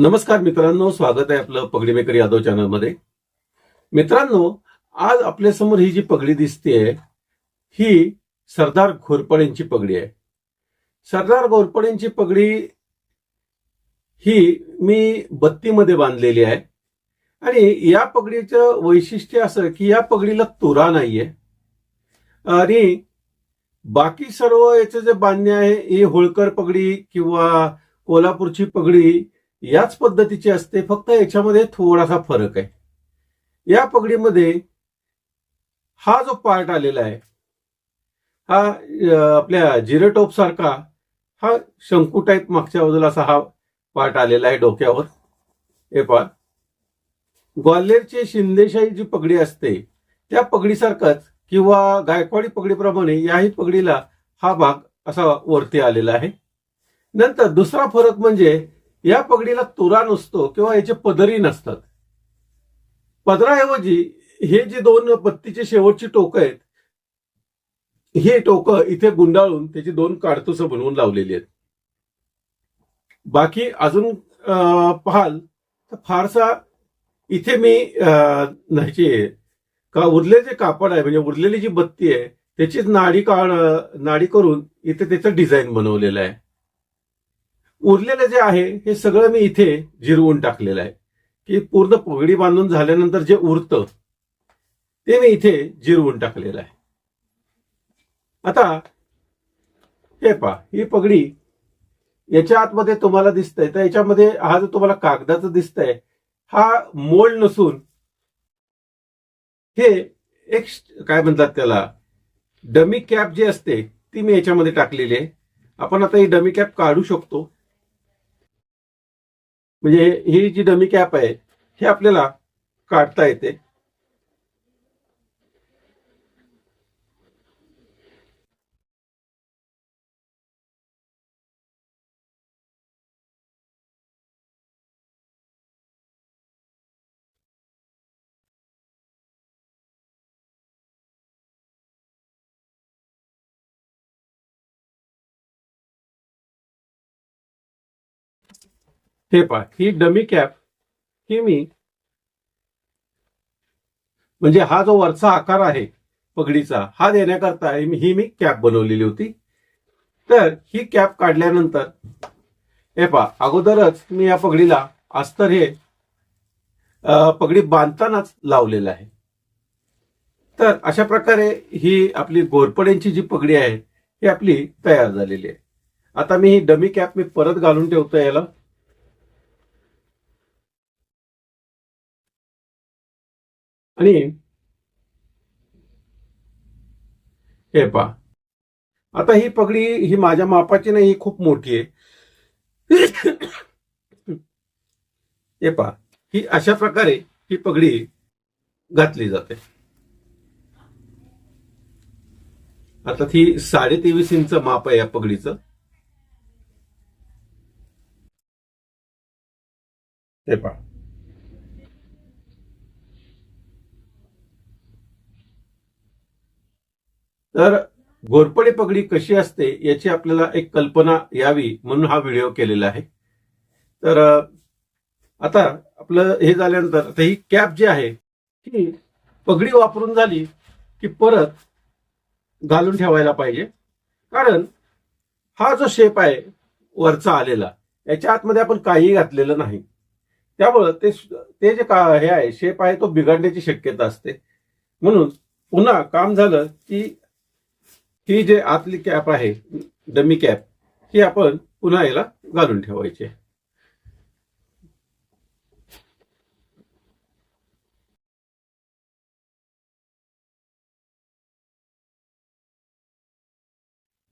नमस्कार मित्रांनो स्वागत आहे आपलं पगडी मेकर यादव चॅनलमध्ये. मित्रांनो आज आपल्यासमोर ही जी पगडी दिसते ही सरदार घोरपडेंची पगडी आहे. सरदार घोरपडेंची पगडी ही मी बत्तीमध्ये बांधलेली आहे. आणि या पगडीचं वैशिष्ट्य असं की या पगडीला तुरा नाहीये. आणि बाकी सर्व याचं जे बांधणे आहे ही होळकर पगडी किंवा कोल्हापूरची पगडी याच पद्धतीची असते फक्त याच्यामध्ये थोडासा फरक आहे. या पगडीमध्ये हा जो पार्ट आलेला आहे हा आपल्या जिरेटोप सारखा हा शंकू टाईप मागच्या बाजूला असा हा पार्ट आलेला आहे डोक्यावर. हे पार ग्वाल्हेरची शिंदेशाही जी पगडी असते त्या पगडीसारखाच किंवा गायकवाडी पगडीप्रमाणे याही पगडीला हा भाग असा वरती आलेला आहे. नंतर दुसरा फरक म्हणजे या पगडीला तुरा नसतो किंवा याचे पदरी नसतात. पदराऐवजी हे जे दोन पत्तीचे शेवटची टोकं आहेत हे टोकं इथे गुंडाळून त्याची दोन काडतुसं बनवून लावलेली आहेत. बाकी अजून पाहाल तर फारसा इथे मी ह्याची का उरलेले जे कापड आहे म्हणजे उरलेली जी बत्ती आहे त्याचीच नाडी काढ नाडी करून इथे त्याचं डिझाईन बनवलेलं आहे. उरलेलं जे आहे हे सगळं मी इथे जिरवून टाकलेलं आहे. की पूर्ण पगडी बांधून झाल्यानंतर जे उरतं ते मी इथे जिरवून टाकलेलं आहे. आता हे पहा ही पगडी याच्या आतमध्ये तुम्हाला दिसतंय. तर याच्यामध्ये हा जो तुम्हाला कागदाचं दिसतंय हा मोल्ड नसून हे एक काय म्हणतात त्याला डमी कॅप जी असते ती मी याच्यामध्ये टाकलेली आहे. आपण आता ही डमी कॅप काढू शकतो. म्हणजे ही जी डमी कॅप आहे हे आपल्याला काढता येते. हे पहा ही डमी कॅप ही मी म्हणजे हा जो वरचा आकार आहे पगडीचा हा देण्याकरता ही मी- कॅप बनवलेली होती. तर ही कॅप काढल्यानंतर हे पहा अगोदरच मी या पगडीला अस्तर हे पगडी बांधतानाच लावलेलं आहे. तर अशा प्रकारे ही आपली घोरपड्यांची जी पगडी आहे ही आपली तयार झालेली आहे. आता मी ही डमी कॅप मी परत घालून ठेवतो याला. आणि हे पहा. आता ही पगडी ही माझ्या मापाची नाही ही खूप मोठी आहे. हे पहा. ही अशा प्रकारे ही पगडी घातली जाते. आता ती साडे तेवीस इंच माप आहे या पगडीचं. हे पहा. तर घोरपडे पगडी कशी असते याची आपल्याला एक कल्पना यावी म्हणून हा व्हिडिओ केलेला आहे. तर आता आपलं हे झाल्यानंतर आता ही कॅप जी आहे ही पगडी वापरून झाली की परत घालून ठेवायला पाहिजे. कारण हा जो शेप आहे वरचा आलेला याच्या आतमध्ये आपण काहीही घातलेलं नाही. त्यामुळं ते ते जे का हे आहे शेप आहे तो बिघडण्याची शक्यता असते. म्हणून पुन्हा काम झालं की ही जे आतली कॅप आहे डमी कॅप ही आपण पुन्हा याला घालून ठेवायची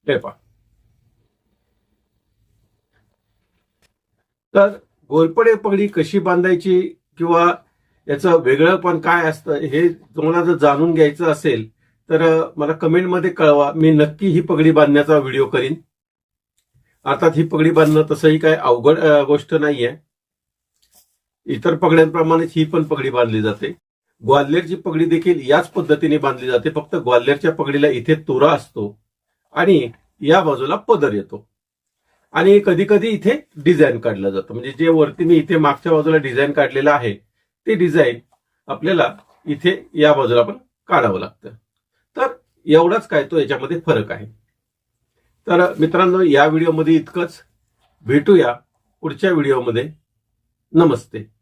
पहा. तर गोलपडे पगडी कशी बांधायची किंवा याचं वेगळं पण काय असतं हे तुम्हाला जर जाणून घ्यायचं असेल तर मला कमेंटमध्ये कळवा. मी नक्की ही पगडी बांधण्याचा व्हिडिओ करीन. अर्थात ही पगडी बांधणं तसंही काय अवघड गोष्ट नाहीये. इतर पगड्यांप्रमाणेच ही पण पगडी बांधली जाते. ग्वाल्हेरची पगडी देखील याच पद्धतीने बांधली जाते. फक्त ग्वाल्हेरच्या पगडीला इथे तुरा असतो आणि या बाजूला पदर येतो. आणि कधी कधी इथे डिझाईन काढलं जातं. म्हणजे जे वरती मी इथे मागच्या बाजूला डिझाईन काढलेलं आहे ते डिझाईन आपल्याला इथे या बाजूला पण काढावं लागतं. एवढाच काय तो याच्यामध्ये फरक आहे. तर मित्रांनो या व्हिडिओमध्ये इतकंच. भेटूया पुढच्या व्हिडिओमध्ये. नमस्ते.